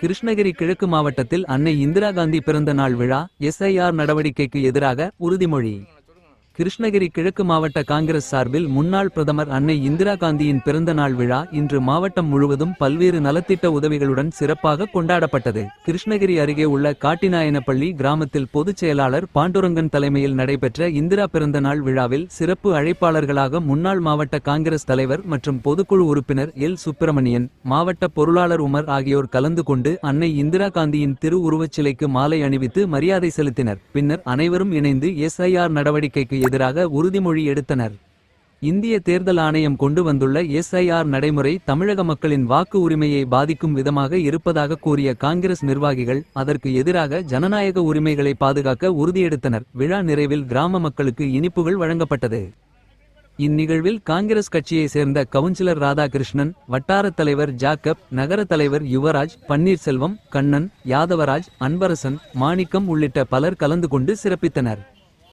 கிருஷ்ணகிரி கிழக்கு மாவட்டத்தில் அன்னை இந்திரா காந்தி பிறந்த நாள் விழா எஸ்ஐஆர் நடவடிக்கைக்கு எதிராக உறுதிமொழி. கிருஷ்ணகிரி கிழக்கு மாவட்ட காங்கிரஸ் சார்பில் முன்னாள் பிரதமர் அன்னை இந்திரா காந்தியின் பிறந்த நாள் விழா இன்று மாவட்டம் முழுவதும் பல்வேறு நலத்திட்ட உதவிகளுடன் சிறப்பாக கொண்டாடப்பட்டது. கிருஷ்ணகிரி அருகே உள்ள காட்டிநாயனப்பள்ளி கிராமத்தில் பொதுச் செயலாளர் பாண்டுரங்கன் தலைமையில் நடைபெற்ற இந்திரா பிறந்த நாள் விழாவில் சிறப்பு அழைப்பாளர்களாக முன்னாள் மாவட்ட காங்கிரஸ் தலைவர் மற்றும் பொதுக்குழு உறுப்பினர் எல். சுப்பிரமணியன் மாவட்ட பொருளாளர் உமர் ஆகியோர் கலந்து கொண்டு அன்னை இந்திரா காந்தியின் திருவுருவச் சிலைக்கு மாலை அணிவித்து மரியாதை செலுத்தினர். பின்னர் அனைவரும் இணைந்து எஸ்ஐஆர் நடவடிக்கைக்கு எதிராக உறுதிமொழி எடுத்தனர். இந்திய தேர்தல் ஆணையம் கொண்டு வந்துள்ள எஸ்ஐஆர் நடைமுறை தமிழக மக்களின் வாக்கு உரிமையை பாதிக்கும் விதமாக இருப்பதாக கூறிய காங்கிரஸ் நிர்வாகிகள் அதற்கு எதிராக ஜனநாயக உரிமைகளை பாதுகாக்க உறுதியெடுத்தனர். விழா நிறைவில் கிராம மக்களுக்கு இனிப்புகள் வழங்கப்பட்டது. இந்நிகழ்வில் காங்கிரஸ் கட்சியை சேர்ந்த கவுன்சிலர் ராதாகிருஷ்ணன் வட்டாரத் தலைவர் ஜாக்கப் நகர தலைவர் யுவராஜ் பன்னீர்செல்வம் கண்ணன் யாதவராஜ் அன்பரசன் மாணிக்கம் உள்ளிட்ட பலர் கலந்து கொண்டு சிறப்பித்தனர்.